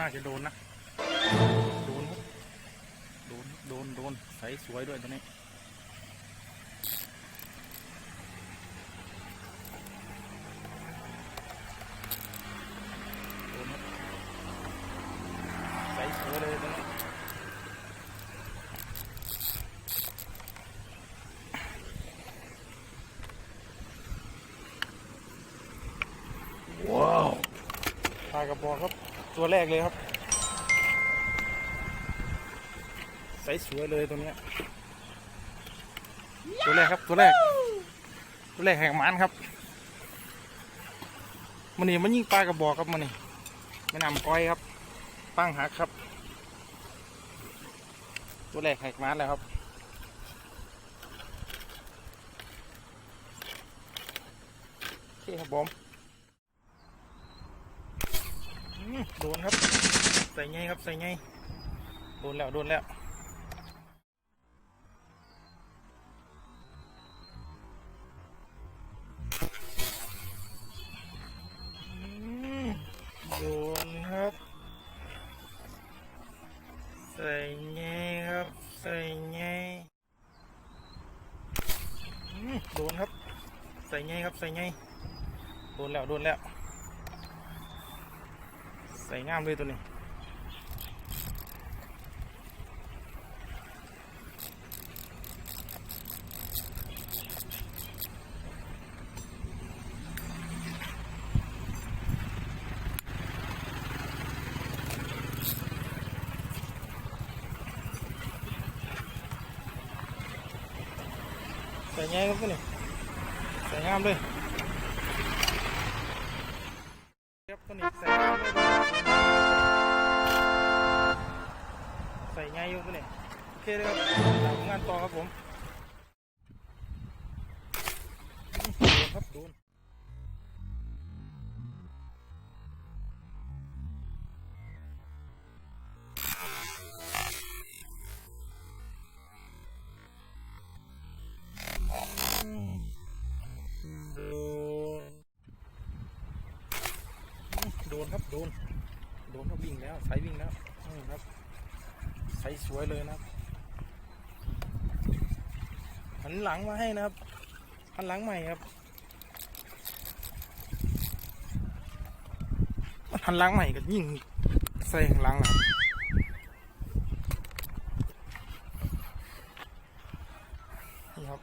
น่าจะโดนนะโดนครับโดนโดนโดนใสสวยด้วยตัวนี้โดนครับใสสวยเลยตัวนี้ว้าวปลากระบอกครับ ตัวแรกเลยครับใสสวยเลยตัวเนี้ยตัวแรกครับตัวแรก ตัวแรกแห่งมันครับมันนี่มันยิงปลากระบอกครับมันนี่ไม่นำก้อยครับปั้งหักครับ ตัวแรกแหกมันแล้วครับโอเคครับผม อืม โดนครับ ใส่ไงครับใส่ไงโดนแล้วโดนแล้วโดนครับ ใส่ไงครับใส่ไงโดนครับ ใส่ไงครับใส่ไงโดนแล้วโดนแล้ว ใส่งามเลยตัวนี้ใส่ไงครับตัวนี้ใส่งามเลย เคเลยครับงานต่อครับผมโดนครับโดนโดนครับโดนโดนครับวิ่งแล้วสายวิ่งแล้วนี่ครับใสสวยเลยนะครับ หันหลังมาให้นะครับหันหลังใหม่ครับหันหลังใหม่ก็ยิ่งใส่ข้างหลังนะนี่ครับ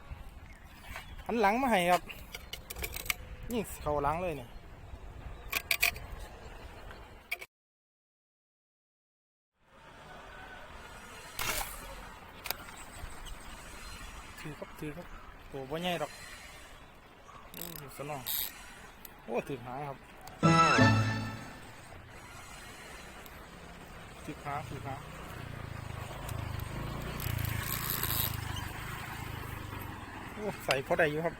หันหลังมาให้ครับยิ่งเข่าหลังเลยเนี่ย ครับถือครับโอ้บ่ใหญ่หรอกโอ้สนองโอ้ถือหางครับถือหางถือหางโอ้ใส่พอได้อยู่ครับ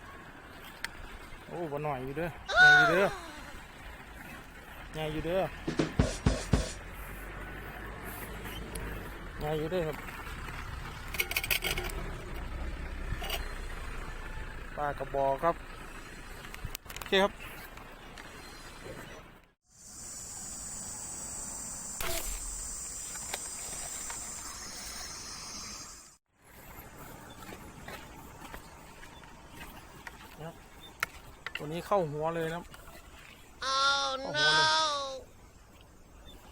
โอ้บ่หน่อยอยู่เด้อใหญ่อยู่เด้อใหญ่อยู่เด้อใหญ่อยู่เด้อครับ ปลากระบอกครับ โอเคครับครับตัวนี้เข้าหัวเลยนะครับ Oh no. no!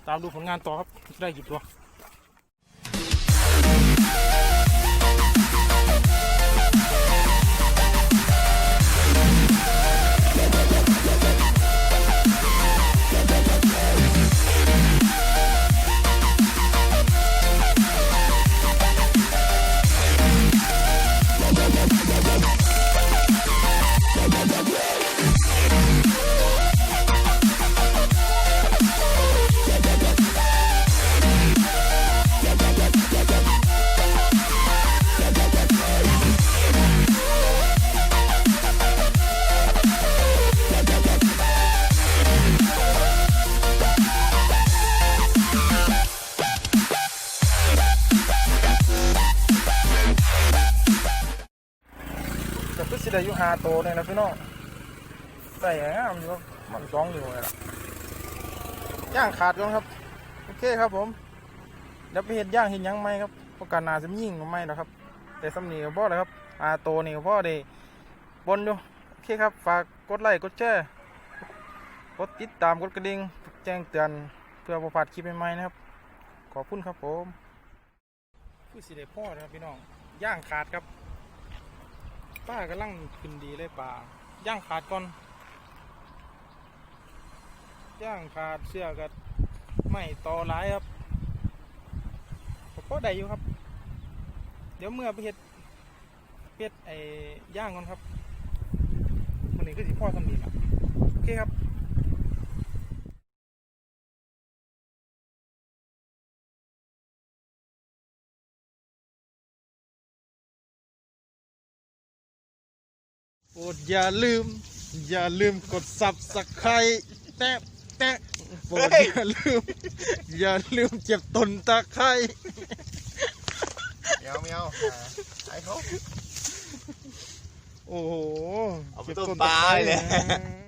ตามดูผลงานต่อครับ ได้กี่ตัว หาโตเนี่ยนะพี่น้องใส่งามอยู่ครับมันสองอยู่เลยล่ะย่างขาดก่อนครับ โอเคครับผมเดี๋ยวไปเห็นย่างเห็นยังไหมครับเพระการนาจะยิ่งไหมหรอกครับ แต่สำนีกับพ่อเลยครับอาโตนี่กับพ่อได้บนอยู่โอเคครับ ฝากกดไลค์กดแชร์กดติดตามกดกระดิ่งแจ้งเตือนเพื่อประพลาดคลิปใหม่ๆนะครับ ขอบคุณครับผมคือสิได้พ่อนะครับพี่น้องย่างขาดครับ ป้ากำลังขึ้นดีเลยป่าย่างขาดก่อน ย่างขาดเสื้อกับไม่ต่อหลายครับก็ได้อยู่ครับ เดี๋ยวเมื่อไปเห็ดเป็ดไอ้ย่างก่อนครับวันนี้ก็สิพ่อสำนีละโอเคครับ โปรดอย่าลืม อย่าลืมกดสับสไครแตะแตะโปรดอย่าลืม อย่าลืมเจ็บตนตะไคร้เมียวเมียวไอ้เขาโอ้โหเอาไปจ็บต้มตะปลาไคร้เลยนะ